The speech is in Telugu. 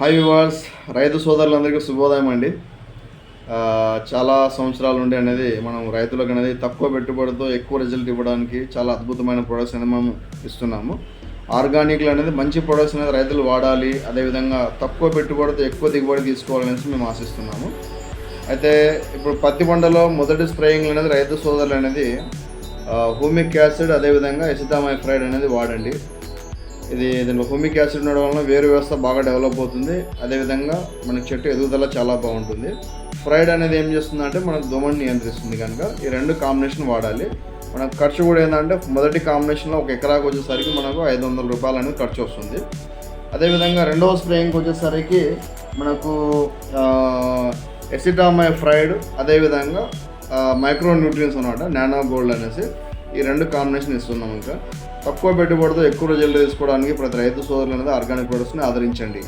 హాయ్ వివర్స్ రైతు సోదరులందరికీ శుభోదయం అండి. చాలా సంవత్సరాల నుండి అనేది మనం రైతులకు అనేది తక్కువ పెట్టుబడితో ఎక్కువ రిజల్ట్ ఇవ్వడానికి చాలా అద్భుతమైన ప్రొడక్ట్స్ అనేది మనం ఇస్తున్నాము. ఆర్గానిక్లు అనేది మంచి ప్రొడక్ట్స్ అనేది రైతులు వాడాలి అదేవిధంగా తక్కువ పెట్టుబడితో ఎక్కువ దిగుబడి తీసుకోవాలనేసి మేము ఆశిస్తున్నాము. అయితే ఇప్పుడు పత్తి పంటలో మొదటి స్ప్రేయింగ్ అనేది రైతు సోదరులు అనేది హూమిక్ యాసిడ్ అదేవిధంగా ఎసిటామైఫ్రైడ్ అనేది వాడండి. ఇది దీనిలో హోమిక్ యాసిడ్ ఉండడం వలన వేరు వ్యవస్థ బాగా డెవలప్ అవుతుంది. అదేవిధంగా మనకి చెట్టు ఎదుగుదల చాలా బాగుంటుంది. ఫ్రైడ్ అనేది ఏం చేస్తుంది అంటే మనకు దోమని నియంత్రిస్తుంది కనుక ఈ రెండు కాంబినేషన్ వాడాలి. మనకు ఖర్చు కూడా ఏంటంటే మొదటి కాంబినేషన్లో ఒక ఎకరాకు వచ్చేసరికి మనకు ఐదు వందల రూపాయలు అనేది ఖర్చు వస్తుంది. అదేవిధంగా రెండవ స్ప్రేయింగ్కి వచ్చేసరికి మనకు ఎసిటామై ఫ్రైడ్ అదేవిధంగా మైక్రో న్యూట్రియన్స్ అనమాట నానో గోల్డ్ అనేసి. ఈ రెండు కాంబినేషన్ ఇస్తున్నాం ఇంకా. తక్కువ పెట్టుబడితో ఎక్కువ రిజల్ట్ తీసుకోవడానికి ప్రతి రైతు సోదరులు అనేది ఆర్గానిక్ ప్రొడక్ట్స్ని ఆదరించండి.